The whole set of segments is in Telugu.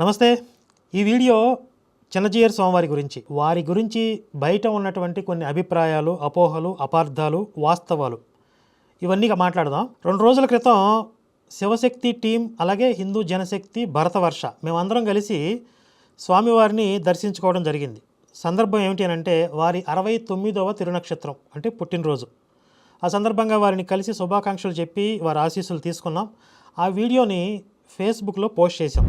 నమస్తే. ఈ వీడియో చిన్నజీయర్ స్వామివారి గురించి. వారి గురించి బయట ఉన్నటువంటి కొన్ని అభిప్రాయాలు అపోహలు అపార్థాలు వాస్తవాలు ఇవన్నీ ఇక మాట్లాడదాం. రెండు రోజుల క్రితం శివశక్తి టీం అలాగే హిందూ జనశక్తి భరతవర్ష మేమందరం కలిసి స్వామివారిని దర్శించుకోవడం జరిగింది. సందర్భం ఏమిటి అని అంటే వారి అరవై తొమ్మిదవ తిరునక్షత్రం అంటే పుట్టినరోజు. ఆ సందర్భంగా వారిని కలిసి శుభాకాంక్షలు చెప్పి వారి ఆశీస్సులు తీసుకున్నాం. ఆ వీడియోని ఫేస్బుక్లో పోస్ట్ చేశాం.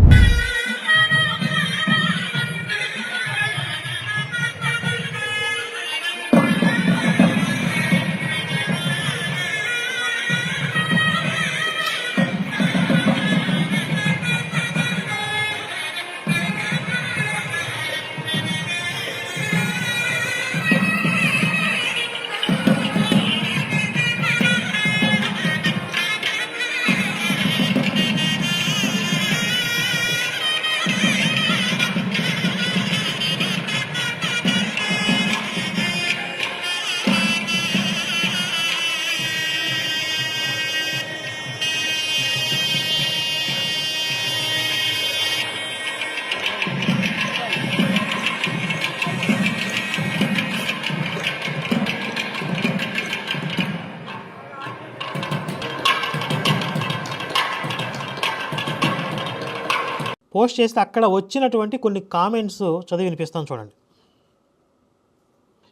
పోస్ట్ చేస్తే అక్కడ వచ్చినటువంటి కొన్ని కామెంట్స్ చదివి వినిపిస్తాను చూడండి.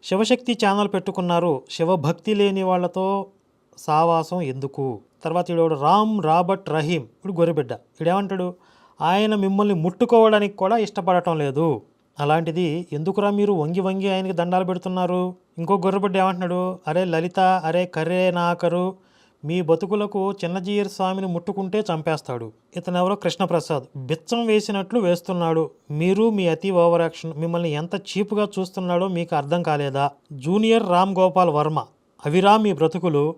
శివశక్తి ఛానల్ పెట్టుకున్నారు శివభక్తి లేని వాళ్ళతో సావాసం ఎందుకు? తర్వాత ఈడోడు రామ్ రాబర్ట్ రహీం ఇప్పుడు గొర్రెబిడ్డ. ఈడేమంటాడు? ఆయన మిమ్మల్ని ముట్టుకోవడానికి కూడా ఇష్టపడటం లేదు. అలాంటిది ఎందుకురా మీరు వంగి వంగి ఆయనకి దండాలు పెడుతున్నారు? ఇంకో గొర్రెబిడ్డ ఏమంటున్నాడు? అరే లలిత అరే కర్రే నాకరు మీ బతుకులకు చిన్నజీయర్ స్వామిని ముట్టుకుంటే చంపేస్తాడు. ఇతనెవరో కృష్ణప్రసాద్. బిచ్చం వేసినట్లు వేస్తున్నాడు. మీరు మీ అతి ఓవర్ యాక్షన్ మిమ్మల్ని ఎంత చీపుగా చూస్తున్నాడో మీకు అర్థం కాలేదా? జూనియర్ రామ్ గోపాల్ వర్మ అవిరా మీ బ్రతుకులు?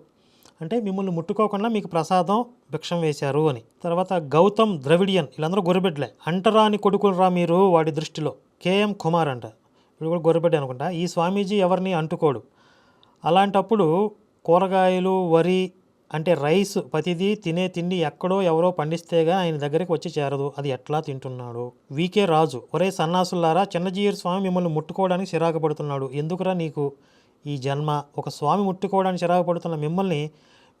అంటే మిమ్మల్ని ముట్టుకోకుండా మీకు ప్రసాదం భిక్షం వేశారు అని. తర్వాత గౌతమ్ ద్రవిడియన్ వీళ్ళందరూ గొర్రెబిడ్లే అంటరాని కొడుకులరా మీరు? వాడి దృష్టిలో. కేఎం కుమార్ అంట. వీడు కూడా గొర్రెబిడ్డ అనుకుంటా. ఈ స్వామీజీ ఎవరిని అంటుకోడు? అలాంటప్పుడు కూరగాయలు వరి అంటే రైస్ ప్రతిదీ తినే తిండి ఎక్కడో ఎవరో పండిస్తేగా ఆయన దగ్గరికి వచ్చి చేరదు. అది ఎట్లా తింటున్నాడు? వీకే రాజు. ఒరే సన్నాసులారా చిన్నజీయర్ స్వామి మిమ్మల్ని ముట్టుకోవడానికి చిరాకు పడుతున్నాడు ఎందుకురా నీకు ఈ జన్మ? ఒక స్వామి ముట్టుకోవడానికి చిరాకు పడుతున్న మిమ్మల్ని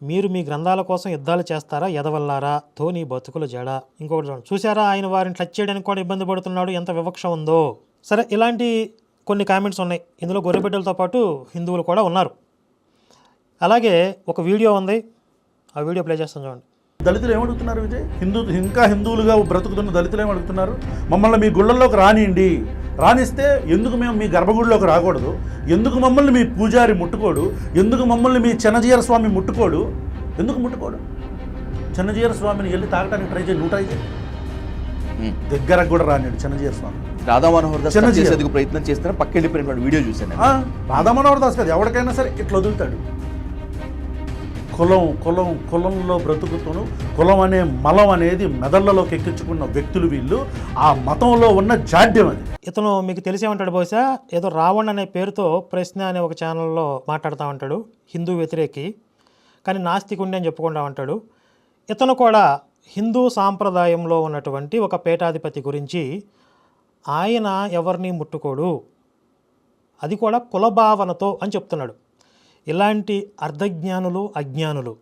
మీరు మీ గ్రంథాల కోసం యుద్ధాలు చేస్తారా ఎదవల్లారా? ధోని బతుకుల జడ. ఇంకొకటి చూసారా ఆయన వారిని టచ్ చేయడానికి కూడా ఇబ్బంది పడుతున్నాడు? ఎంత వివక్ష ఉందో. సరే ఇలాంటి కొన్ని కామెంట్స్ ఉన్నాయి. ఇందులో గొర్రెబిడ్డలతో పాటు హిందువులు కూడా ఉన్నారు. అలాగే ఒక వీడియో ఉంది. ఆ వీడియో ప్లే చేస్తాను చూడండి. దళితులు ఏమడుగుతున్నారు విజయ్? హిందూ ఇంకా హిందువులుగా బ్రతుకుతున్న దళితులు ఏమడుగుతున్నారు? మమ్మల్ని మీ గుళ్ళల్లోకి రానియండి. రానిస్తే ఎందుకు మేము మీ గర్భగుడిలోకి రాకూడదు? ఎందుకు మమ్మల్ని మీ పూజారి ముట్టుకోడు? ఎందుకు మమ్మల్ని మీ చెన్నజీయర స్వామి ముట్టుకోడు? ఎందుకు ముట్టుకోడు? చెన్నజీయర స్వామిని వెళ్ళి తాగడానికి ట్రై చేయి నువ్వు ట్రై చేయి. దగ్గరకు కూడా రానియండి చెన్నజీయర స్వామి. రాధా మనోహర్ దాస్. చేసేందుకు ప్రయత్నం చేస్తున్నారు పక్క వెళ్ళిపోయినటువంటి వీడియో చూశాను. నేను. ఆ, రాధామనోహర్ దాస్ కాదు ఎవరికైనా సరే ఇట్లా వదులుతాడు. కులం కులం కులంలో బ్రతుకుతూను. కులం అనే మలం అనేది మెదళ్ళలోకి ఎక్కించుకున్న వ్యక్తులు వీళ్ళు. ఆ మతంలో ఉన్న జాడ్యం అది. ఇతను మీకు తెలిసేమంటాడు బహుశా ఏదో రావణ్ అనే పేరుతో ప్రశ్న అనే ఒక ఛానల్లో మాట్లాడుతూ ఉంటాడు హిందూ వ్యతిరేకి. కానీ నాస్తికుండి అని చెప్పుకుంటా ఉంటాడు. ఇతను కూడా హిందూ సాంప్రదాయంలో ఉన్నటువంటి ఒక పీఠాధిపతి గురించి ఆయన ఎవరిని ముట్టుకోడు అది కూడా కులభావనతో అని చెప్తున్నాడు. ఇలాంటి అర్ధజ్ఞానులు అజ్ఞానులు.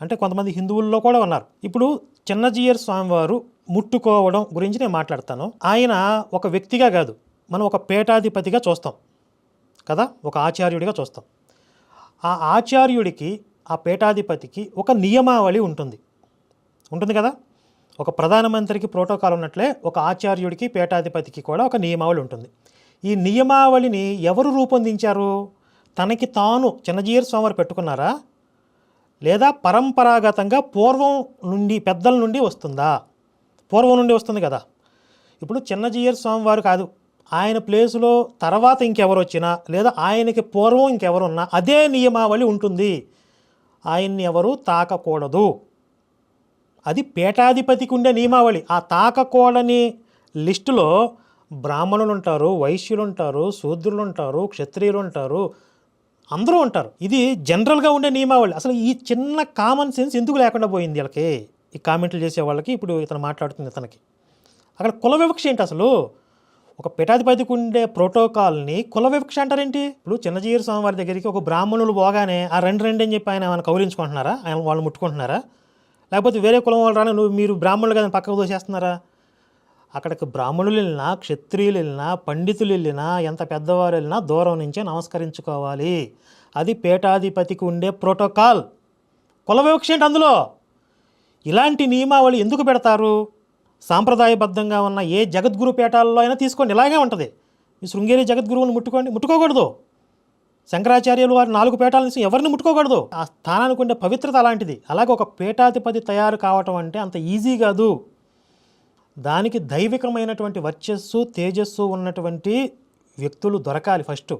అంటే కొంతమంది హిందువుల్లో కూడా ఉన్నారు. ఇప్పుడు చిన్నజీయర్ స్వామివారు ముట్టుకోవడం గురించి నేను మాట్లాడతాను. ఆయన ఒక వ్యక్తిగా కాదు. మనం ఒక పీఠాధిపతిగా చూస్తాం. కదా? ఒక ఆచార్యుడిగా చూస్తాం. ఆ ఆచార్యుడికి ఆ పీఠాధిపతికి ఒక నియమావళి ఉంటుంది. ఉంటుంది కదా? ఒక ప్రధానమంత్రికి ప్రోటోకాల్ ఉన్నట్లే ఒక ఆచార్యుడికి పీఠాధిపతికి కూడా ఒక నియమావళి ఉంటుంది. ఈ నియమావళిని ఎవరు రూపొందించారు? తనకి తాను చిన్నజీయర్ స్వామివారు పెట్టుకున్నారా? లేదా పరంపరాగతంగా పూర్వం నుండి పెద్దల నుండి వస్తుందా? పూర్వం నుండి వస్తుంది కదా. ఇప్పుడు చిన్నజీయర్ స్వామివారు కాదు. ఆయన ప్లేసులో తర్వాత ఇంకెవరు వచ్చినా లేదా ఆయనకి పూర్వం ఇంకెవరున్నా అదే నియమావళి ఉంటుంది. ఆయన్ని ఎవరు తాకకూడదు. అది పీఠాధిపతికి ఉండే నియమావళి. ఆ తాకకూడని లిస్టులో బ్రాహ్మణులు ఉంటారు వైశ్యులు ఉంటారు శూద్రులు ఉంటారు క్షత్రియులు ఉంటారు అందరూ ఉంటారు ఇది జనరల్గా ఉండే నియమావళి. అసలు ఈ చిన్న కామన్ సెన్స్ ఎందుకు లేకుండా పోయింది వీళ్ళకి? ఈ కామెంట్లు చేసే వాళ్ళకి ఇప్పుడు ఇతను మాట్లాడుతుంది ఇతనికి అక్కడ కుల వివక్ష ఏంటి అసలు? ఒక పీఠాధిపతికి ఉండే ప్రోటోకాల్ని కుల వివక్ష అంటారేంటి? ఇప్పుడు చిన్నజీరు స్వామి వారి దగ్గరికి ఒక బ్రాహ్మణులు పోగానే ఆ రెండు రెండు అని చెప్పి ఆయన ఏమైనా కౌలించుకుంటున్నారా ఆయన వాళ్ళు ముట్టుకుంటున్నారా? లేకపోతే వేరే కులం వాళ్ళు రాని నువ్వు మీరు బ్రాహ్మణులు కదా పక్కకు దోసేస్తున్నారా అక్కడికి బ్రాహ్మణులు వెళ్ళినా క్షత్రియులు వెళ్ళినా పండితులు వెళ్ళినా ఎంత పెద్దవారు వెళ్ళినా దూరం నుంచే నమస్కరించుకోవాలి. అది పీఠాధిపతికి ఉండే ప్రోటోకాల్. కుల వివక్ష ఏంటి అందులో? ఇలాంటి నియమావళి ఎందుకు పెడతారు? సాంప్రదాయబద్ధంగా ఉన్న ఏ జగద్గురు పీఠాల్లో అయినా తీసుకోండి ఇలాగే ఉంటుంది. మీ శృంగేరి జగద్గురువుని ముట్టుకోండి ముట్టుకోకూడదు. శంకరాచార్యులు వారి నాలుగు పీఠాల నుంచి ఎవరిని ముట్టుకోకూడదు? ఆ స్థానానికి ఉండే పవిత్రత అలాంటిది. అలాగే ఒక పీఠాధిపతి తయారు కావటం అంటే అంత ఈజీ కాదు. దానికి దైవికమైనటువంటి వర్చస్సు తేజస్సు ఉన్నటువంటి వ్యక్తులు దొరకాలి ఫస్ట్.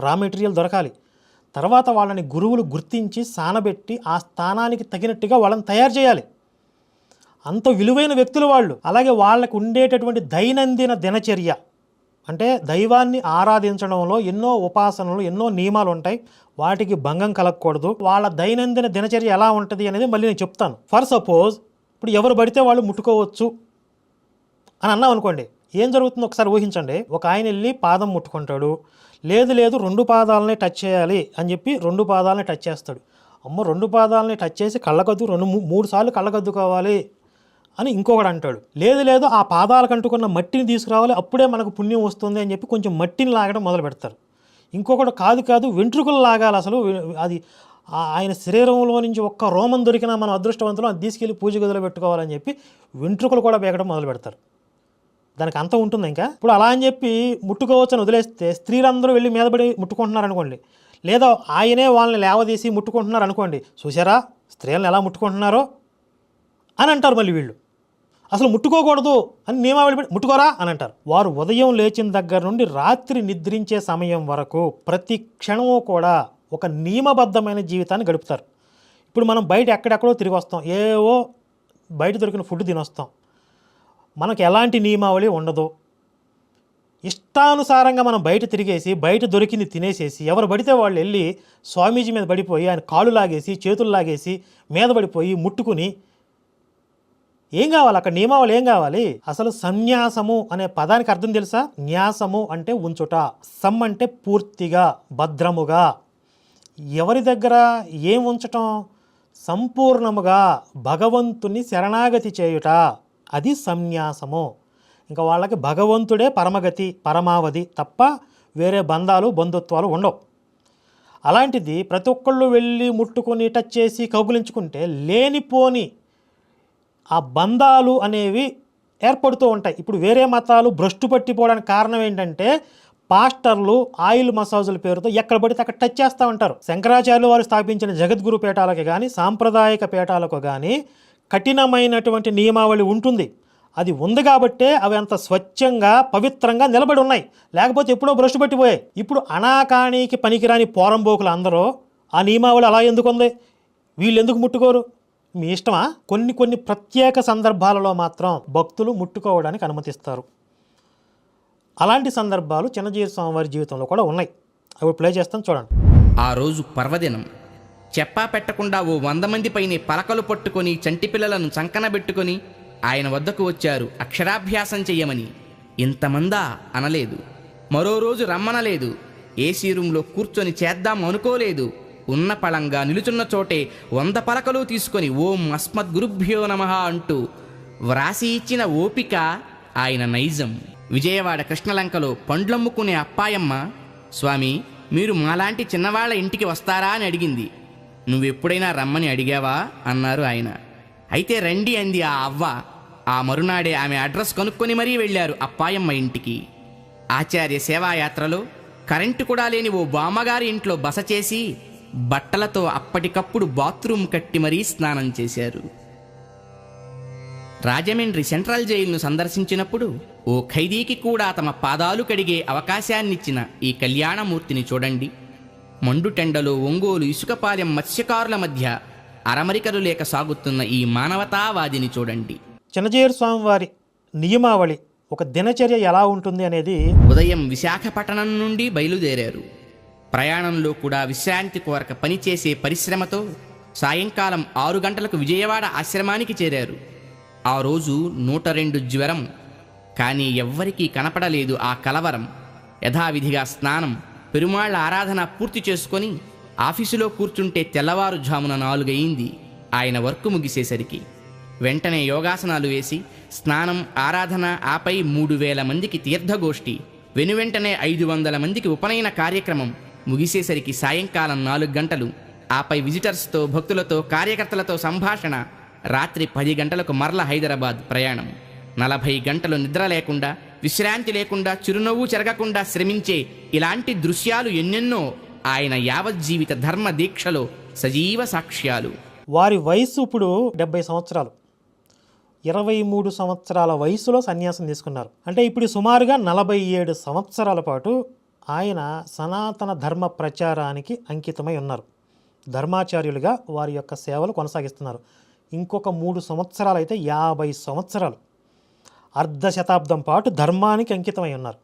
రా మెటీరియల్ దొరకాలి. తర్వాత వాళ్ళని గురువులు గుర్తించి సానబెట్టి ఆ స్థానానికి తగినట్టుగా వాళ్ళని తయారు చేయాలి. అంత విలువైన వ్యక్తులు వాళ్ళు. అలాగే వాళ్ళకు ఉండేటటువంటి దైనందిన దినచర్య. అంటే దైవాన్ని ఆరాధించడంలో ఎన్నో ఉపాసనలు ఎన్నో నియమాలు ఉంటాయి. వాటికి భంగం కలగకూడదు. వాళ్ళ దైనందిన దినచర్య ఎలా ఉంటుంది అనేది మళ్ళీ నేను చెప్తాను. ఫర్ సపోజ్ ఇప్పుడు ఎవరు పడితే వాళ్ళు ముట్టుకోవచ్చు. అని అన్నాం అనుకోండి ఏం జరుగుతుందో ఒకసారి ఊహించండి. ఒక ఆయన వెళ్ళి పాదం ముట్టుకుంటాడు లేదు లేదు రెండు పాదాలని టచ్ చేయాలి అని చెప్పి రెండు పాదాలని టచ్ చేస్తాడు. అమ్మ రెండు పాదాలని టచ్ చేసి కళ్ళకద్దు రెండు మూడు సార్లు కళ్ళకద్దుకోవాలి అని ఇంకొకడు అంటాడు. లేదు లేదు ఆ పాదాలకు అంటుకున్న మట్టిని తీసుకురావాలి అప్పుడే మనకు పుణ్యం వస్తుంది అని చెప్పి కొంచెం మట్టిని లాగడం మొదలు పెడతారు. ఇంకొకడు కాదు కాదు వెంట్రుకలు లాగాలి అసలు అది ఆ- ఆయన శరీరంలో నుంచి ఒక్క రోమం దొరికినా మన అదృష్టవంతులు అది తీసుకెళ్ళి పూజ గదిలో పెట్టుకోవాలని చెప్పి వెంట్రుకలు కూడా బేగడం మొదలు పెడతారు. దానికి అంత ఉంటుంది ఇంకా. ఇప్పుడు అలా అని చెప్పి ముట్టుకోవచ్చని వదిలేస్తే స్త్రీలందరూ వెళ్ళి మీదపడి ముట్టుకుంటున్నారు అనుకోండి. లేదా ఆయనే వాళ్ళని లేవదీసి ముట్టుకుంటున్నారు అనుకోండి. చూసారా స్త్రీలను ఎలా ముట్టుకుంటున్నారో? అని అంటారు మళ్ళీ వీళ్ళు. అసలు ముట్టుకోకూడదు అని నియమావళి ముట్టుకోరా అని అంటారు. వారు ఉదయం లేచిన దగ్గర నుండి రాత్రి నిద్రించే సమయం వరకు ప్రతి క్షణము కూడా ఒక నియమబద్ధమైన జీవితాన్ని గడుపుతారు. ఇప్పుడు మనం బయట ఎక్కడెక్కడో తిరిగి వస్తాం. ఏవో బయట దొరికిన ఫుడ్ తినొస్తాం. మనకు ఎలాంటి నియమావళి ఉండదు. ఇష్టానుసారంగా మనం బయట తిరిగేసి బయట దొరికింది తినేసేసి ఎవరు పడితే వాళ్ళు వెళ్ళి స్వామీజీ మీద పడిపోయి ఆయన కాళ్ళు లాగేసి చేతులు లాగేసి మీద పడిపోయి ముట్టుకుని ఏం కావాలి? అక్కడ నియమావళి ఏం కావాలి? అసలు సన్యాసము అనే పదానికి అర్థం తెలుసా? న్యాసము అంటే ఉంచుట సమ్ అంటే పూర్తిగా భద్రముగా. ఎవరి దగ్గర ఏం ఉంచటం? సంపూర్ణముగా భగవంతుని శరణాగతి చేయుట. అది సన్యాసము. ఇంకా వాళ్ళకి భగవంతుడే పరమగతి పరమావధి తప్ప వేరే బంధాలు బంధుత్వాలు ఉండవు. అలాంటిది ప్రతి ఒక్కళ్ళు వెళ్ళి ముట్టుకొని టచ్ చేసి కౌగులించుకుంటే లేనిపోని ఆ బంధాలు అనేవి ఏర్పడుతూ ఉంటాయి. ఇప్పుడు వేరే మతాలు భ్రష్టు పట్టిపోవడానికి కారణం ఏంటంటే పాస్టర్లు ఆయిల్ మసాజుల పేరుతో ఎక్కడ పడితే అక్కడ టచ్ చేస్తూ ఉంటారు. శంకరాచార్యులు వారు స్థాపించిన జగద్గురు పీఠాలకు కానీ సాంప్రదాయక పీఠాలకు కానీ కఠినమైనటువంటి నియమావళి ఉంటుంది. అది ఉంది కాబట్టే అవి అంత స్వచ్ఛంగా పవిత్రంగా నిలబడి ఉన్నాయి లేకపోతే ఎప్పుడో బ్రష్ పెట్టిపోయాయి. ఇప్పుడు అనాకానికి పనికిరాని పోరంబోకులు అందరూ ఆ నియమావళి అలా ఎందుకు ఉంది? వీళ్ళు ఎందుకు ముట్టుకోరు? మీ ఇష్టమా? కొన్ని కొన్ని ప్రత్యేక సందర్భాలలో మాత్రం భక్తులు ముట్టుకోవడానికి అనుమతిస్తారు. అలాంటి సందర్భాలు చిన్నజీవి స్వామివారి జీవితంలో కూడా ఉన్నాయి. అవి ప్లే చేస్తాం చూడండి. ఆ రోజు పర్వదినం. చెప్పా పెట్టకుండా ఓ వంద మంది పైనే పలకలు పట్టుకొని చంటిపిల్లలను చంకనబెట్టుకొని చంకన పెట్టుకొని ఆయన వద్దకు వచ్చారు అక్షరాభ్యాసం చెయ్యమని. ఇంతమందా అనలేదు. మరో రోజు రమ్మనలేదు. ఏసీ రూంలో కూర్చొని చేద్దాం అనుకోలేదు. ఉన్న పళంగా నిలుచున్న చోటే వంద పలకలు తీసుకొని ఓం అస్మద్ గురుభ్యో నమః అంటూ వ్రాసి ఇచ్చిన ఓపిక ఆయన నైజం. విజయవాడ కృష్ణలంకలో పండ్లమ్ముకునే అప్పాయమ్మ స్వామి మీరు మాలాంటి చిన్నవాళ్ళ ఇంటికి వస్తారా? అని అడిగింది. నువ్వెప్పుడైనా రమ్మని అడిగావా? అన్నారు ఆయన. అయితే రండి అంది ఆ అవ్వ. ఆ మరునాడే ఆమె అడ్రస్ కనుక్కొని మరీ వెళ్ళారు అప్పాయమ్మ ఇంటికి. ఆచార్య సేవాయాత్రలో కరెంటు కూడా లేని ఓ బామ్మగారి ఇంట్లో బస చేసి బట్టలతో అప్పటికప్పుడు బాత్రూమ్ కట్టి మరీ స్నానం చేశారు. రాజమండ్రి సెంట్రల్ జైలును సందర్శించినప్పుడు ఓ ఖైదీకి కూడా తమ పాదాలు కడిగే అవకాశాన్నిచ్చిన ఈ కళ్యాణమూర్తిని చూడండి. మండుటెండలో ఒంగోలు ఇసుకపాలెం మత్స్యకారుల మధ్య అరమరికలు లేక సాగుతున్న ఈ మానవతావాదిని చూడండి. చిన్నజీవి స్వామివారి నియమావళి ఒక దినచర్య ఎలా ఉంటుంది అనేది ఉదయం విశాఖపట్నం నుండి బయలుదేరారు. ప్రయాణంలో కూడా విశ్రాంతి కోరక పనిచేసే పరిశ్రమతో సాయంకాలం ఆరు గంటలకు విజయవాడ ఆశ్రమానికి చేరారు. ఆ రోజు నూట రెండు జ్వరం కానీ ఎవ్వరికీ కనపడలేదు ఆ కలవరం. యథావిధిగా స్నానం పెరుమాళ్ళ ఆరాధన పూర్తి చేసుకొని ఆఫీసులో కూర్చుంటే తెల్లవారుజామున నాలుగయింది. ఆయన వర్క్ ముగిసేసరికి వెంటనే యోగాసనాలు వేసి స్నానం ఆరాధన ఆపై మూడు వేల మందికి తీర్థగోష్ఠి వెనువెంటనే ఐదు వందల మందికి ఉపనయన కార్యక్రమం ముగిసేసరికి సాయంకాలం నాలుగు గంటలు. ఆపై విజిటర్స్తో భక్తులతో కార్యకర్తలతో సంభాషణ రాత్రి పది గంటలకు మరల హైదరాబాద్ ప్రయాణం. నలభై గంటలు నిద్ర లేకుండా విశ్రాంతి లేకుండా చిరునవ్వు చెరగకుండా శ్రమించే ఇలాంటి దృశ్యాలు ఎన్నెన్నో ఆయన యావజ్జీవిత ధర్మ దీక్షలో సజీవ సాక్ష్యాలు. వారి వయసు ఇప్పుడు డెబ్బై సంవత్సరాలు. ఇరవై మూడు సంవత్సరాల వయసులో సన్యాసం తీసుకున్నారు. అంటే ఇప్పుడు సుమారుగా నలభై ఏడు సంవత్సరాల పాటు ఆయన సనాతన ధర్మ ప్రచారానికి అంకితమై ఉన్నారు. ధర్మాచార్యులుగా వారి యొక్క సేవలు కొనసాగిస్తున్నారు. ఇంకొక మూడు సంవత్సరాలు అయితే యాభై సంవత్సరాలు. అర్ధ శతాబ్దం పాటు ధర్మానికి అంకితమై ఉన్నారు.